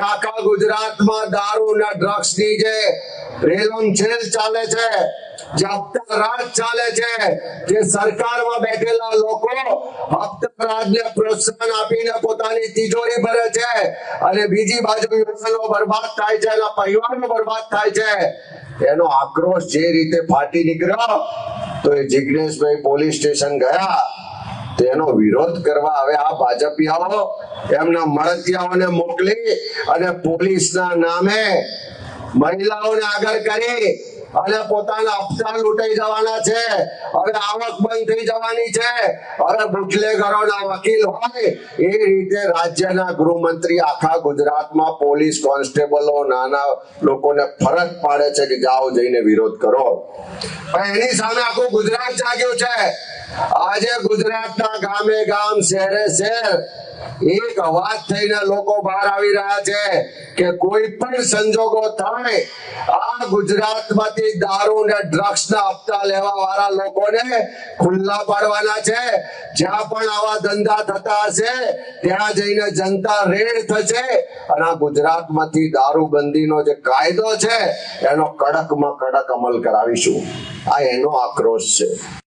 આખા ગુજરાતમાં દારૂ અને ડ્રગ્સની જે રેલમ છેલ જે સરકારમાં તિજોરી ભરે છે અને બીજી બાજુ બરબાદ થાય છે. એનો આક્રોશ જે રીતે ફાટી નીકળ્યો, તો એ જિગ્નેશભાઈ પોલીસ સ્ટેશન ગયા. તેનો વિરોધ કરવા હવે આ ભાજપિયાઓ એમના મળતિયાઓને મોકલી અને પોલીસના નામે મહિલાઓને આગળ કરી અને પોતાના હપ્તા લૂંટાઈ જવાના છે. હવે આવક બંધ થઈ જવાની છે. હવે બુટલેગરોના વકીલ હોય એ રીતે રાજ્યના ગૃહમંત્રી આખા ગુજરાતમાં પોલીસ કોન્સ્ટેબલો, નાના લોકોને ફરજ પાડે છે કે જાઓ જઈને વિરોધ કરો. પણ એની સામે આખું ગુજરાત જાગ્યું છે. આજે ગુજરાતના ગામે ગામ, શહેરે શહેર એક અવાજ થઈને લોકો બહાર આવી રહ્યા છે કે કોઈ પણ સંજોગો થાય, આ ગુજરાતમાંથી દારૂ ને ડ્રગ્સ ના હપ્તા લેવા વાળા લોકોને ખુલ્લા પાડવાના છે. જ્યાં પણ આવા ધંધા થતા હશે, ત્યાં જઈને જનતા રેડ થશે અને આ ગુજરાતમાંથી દારૂબંધીનો જે કાયદો છે, એનો કડકમાં કડક અમલ કરાવીશું. આ એનો આક્રોશ છે.